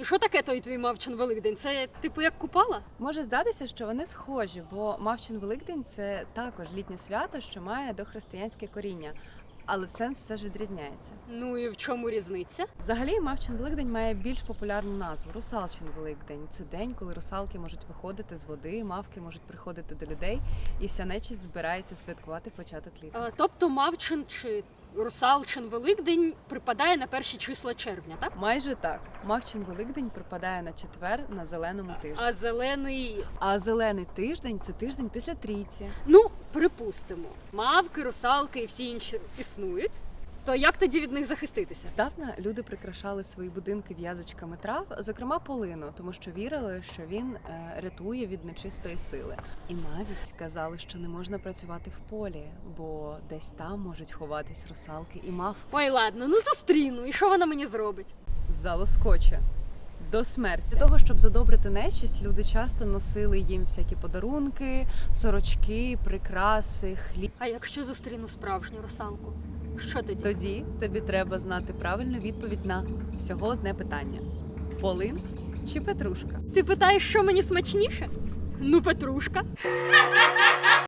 І що таке той твій мавчин Великдень? Це типу як купала? Може здатися, що вони схожі, бо Мавчин Великдень це також літнє свято, що має дохристиянське коріння, але сенс все ж відрізняється. Ну і в чому різниця? Взагалі, Мавчин Великдень має більш популярну назву Русалчин Великдень. Це день, коли русалки можуть виходити з води, мавки можуть приходити до людей, і вся нечість збирається святкувати початок літа. Е, Тобто мавчин чи русалчин Великдень припадає на перші числа червня, так? Майже так. Мавчин Великдень припадає на четвер на зеленому тижні. А зелений, А зелений тиждень це тиждень після трійці. ну припустимо, мавки, русалки і всі інші існують. То як тоді від них захиститися? Здавна люди прикрашали свої будинки в'язочками трав, зокрема полину, тому що вірили, що він е, рятує від нечистої сили. І навіть казали, що не можна працювати в полі, бо десь там можуть ховатись русалки і мав Ой, ладно, ну зустріну. І що вона мені зробить? залоскоче. До смерті для того, щоб задобрити нечисть, люди часто носили їм всякі подарунки, сорочки, прикраси, хліб. А якщо зустріну справжню русалку? Що тоді? Тоді тобі треба знати правильну відповідь на всього одне питання: полин чи петрушка? Ти питаєш, що мені смачніше? Ну, Петрушка.